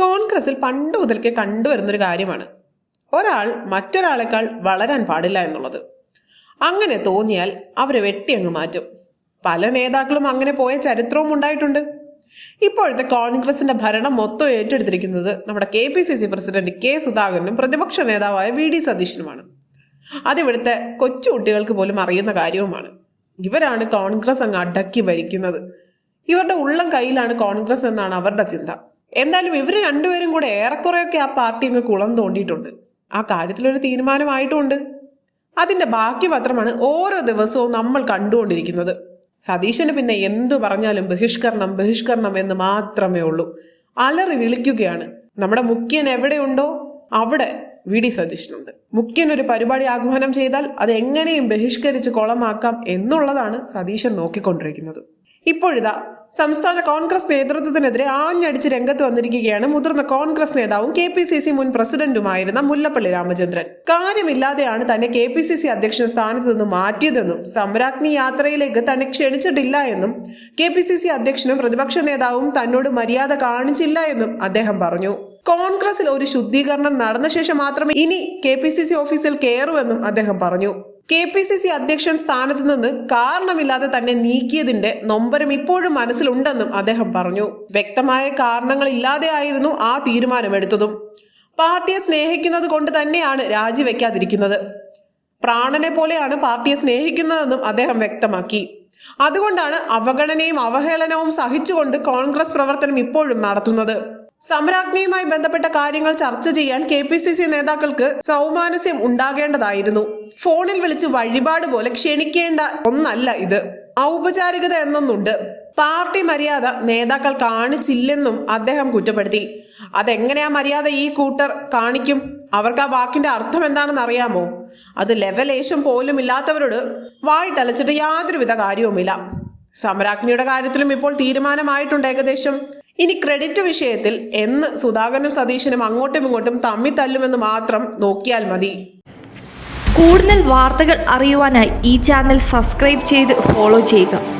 കോൺഗ്രസിൽ പണ്ട് മുതൽക്കേ കണ്ടുവരുന്നൊരു കാര്യമാണ്. ഒരാൾ മറ്റൊരാളെക്കാൾ വളരാൻ പാടില്ല എന്നുള്ളത്. അങ്ങനെ തോന്നിയാൽ അവരെ വെട്ടി അങ്ങ് മാറ്റും. പല നേതാക്കളും അങ്ങനെ പോയ ചരിത്രവും ഉണ്ടായിട്ടുണ്ട്. ഇപ്പോഴത്തെ കോൺഗ്രസിന്റെ ഭരണം മൊത്തം ഏറ്റെടുത്തിരിക്കുന്നത് നമ്മുടെ K P C C president K സുധാകരനും പ്രതിപക്ഷ നേതാവായ വി ഡി സതീശനുമാണ്. അതിവിടുത്തെ കൊച്ചു കുട്ടികൾക്ക് പോലും അറിയുന്ന കാര്യവുമാണ്. ഇവരാണ് കോൺഗ്രസ് അങ്ങ് അടക്കി ഭരിക്കുന്നത്. ഇവരുടെ ഉള്ളം കയ്യിലാണ് കോൺഗ്രസ് എന്നാണ് അവരുടെ ചിന്ത. എന്തായാലും ഇവർ രണ്ടുപേരും കൂടെ ഏറെക്കുറെയൊക്കെ ആ പാർട്ടി അങ്ങ് കുളം തോണ്ടിയിട്ടുണ്ട്. ആ കാര്യത്തിലൊരു തീരുമാനമായിട്ടുണ്ട്. അതിന്റെ ബാക്കി പത്രമാണ് ഓരോ ദിവസവും നമ്മൾ കണ്ടുകൊണ്ടിരിക്കുന്നത്. സതീശന് പിന്നെ എന്തു പറഞ്ഞാലും ബഹിഷ്കരണം ബഹിഷ്കരണം എന്ന് മാത്രമേ ഉള്ളൂ. അലറി വിളിക്കുകയാണ്. നമ്മുടെ മുഖ്യൻ എവിടെയുണ്ടോ അവിടെ വി ഡി സതീശനുണ്ട്. മുഖ്യൻ ഒരു പരിപാടി ആഹ്വാനം ചെയ്താൽ അത് എങ്ങനെയും ബഹിഷ്കരിച്ച് കുളമാക്കാം എന്നുള്ളതാണ് സതീശൻ നോക്കിക്കൊണ്ടിരിക്കുന്നത്. ഇപ്പോഴിതാ സംസ്ഥാന കോൺഗ്രസ് നേതൃത്വത്തിനെതിരെ ആഞ്ഞടിച്ച് രംഗത്ത് വന്നിരിക്കുകയാണ് മുതിർന്ന കോൺഗ്രസ് നേതാവും കെ പി സി സി മുൻ പ്രസിഡന്റുമായിരുന്ന മുല്ലപ്പള്ളി രാമചന്ദ്രൻ. കാര്യമില്ലാതെയാണ് തന്നെ കെ പി സി സി അധ്യക്ഷ സ്ഥാനത്ത് നിന്ന് മാറ്റിയതെന്നും സമ്രാജ്ഞി യാത്രയിലേക്ക് തന്നെ ക്ഷണിച്ചിട്ടില്ല എന്നും കെ പി സി സി അധ്യക്ഷനും പ്രതിപക്ഷ നേതാവും തന്നോട് മര്യാദ കാണിച്ചില്ല എന്നും അദ്ദേഹം പറഞ്ഞു. കോൺഗ്രസിൽ ഒരു ശുദ്ധീകരണം നടന്ന ശേഷം മാത്രമേ ഇനി കെ പി സി സി ഓഫീസിൽ കയറുമെന്നും അദ്ദേഹം പറഞ്ഞു. കെ പി സി സി അധ്യക്ഷൻ സ്ഥാനത്ത് നിന്ന് കാരണമില്ലാതെ തന്നെ നീക്കിയതിന്റെ നൊമ്പരം ഇപ്പോഴും മനസ്സിലുണ്ടെന്നും അദ്ദേഹം പറഞ്ഞു. വ്യക്തമായ കാരണങ്ങൾ കാരണങ്ങളില്ലാതെയായിരുന്നു ആ തീരുമാനമെടുത്തതും. പാർട്ടിയെ സ്നേഹിക്കുന്നത് കൊണ്ട് തന്നെയാണ് രാജിവെക്കാതിരിക്കുന്നത്. പ്രാണനെ പോലെയാണ് പാർട്ടിയെ സ്നേഹിക്കുന്നതെന്നും അദ്ദേഹം വ്യക്തമാക്കി. അതുകൊണ്ടാണ് അവഗണനയും അവഹേളനവും സഹിച്ചുകൊണ്ട് കോൺഗ്രസ് പ്രവർത്തനം ഇപ്പോഴും നടത്തുന്നത്. സമരാജ്ഞിയുമായി ബന്ധപ്പെട്ട കാര്യങ്ങൾ ചർച്ച ചെയ്യാൻ കെ പി സി സി നേതാക്കൾക്ക് സൗമാനസ്യം ഉണ്ടാകേണ്ടതായിരുന്നു. ഫോണിൽ വിളിച്ച് വഴിപാട് പോലെ ക്ഷണിക്കേണ്ട ഒന്നല്ല ഇത്. ഔപചാരികത എന്നൊന്നുണ്ട്. പാർട്ടി മര്യാദ നേതാക്കൾ കാണിച്ചില്ലെന്നും അദ്ദേഹം കുറ്റപ്പെടുത്തി. അതെങ്ങനെയാ മര്യാദ ഈ കൂട്ടർ കാണിക്കും? അവർക്ക് ആ വാക്കിന്റെ അർത്ഥം എന്താണെന്ന് അറിയാമോ? അത് ലെവലേഷം പോലും ഇല്ലാത്തവരോട് വായിട്ടലച്ചിട്ട് യാതൊരുവിധ കാര്യവുമില്ല. സമരാജ്ഞിയുടെ കാര്യത്തിലും ഇപ്പോൾ തീരുമാനമായിട്ടുണ്ട് ഏകദേശം. ഇനി ക്രെഡിറ്റ് വിഷയത്തിൽ എന്ന് സുധാകരനും സതീശനും അങ്ങോട്ടും ഇങ്ങോട്ടും തമ്മി തല്ലുമെന്ന് മാത്രം നോക്കിയാൽ മതി. കൂടുതൽ വാർത്തകൾ അറിയുവാനായി ഈ ചാനൽ സബ്സ്ക്രൈബ് ചെയ്ത് ഫോളോ ചെയ്യുക.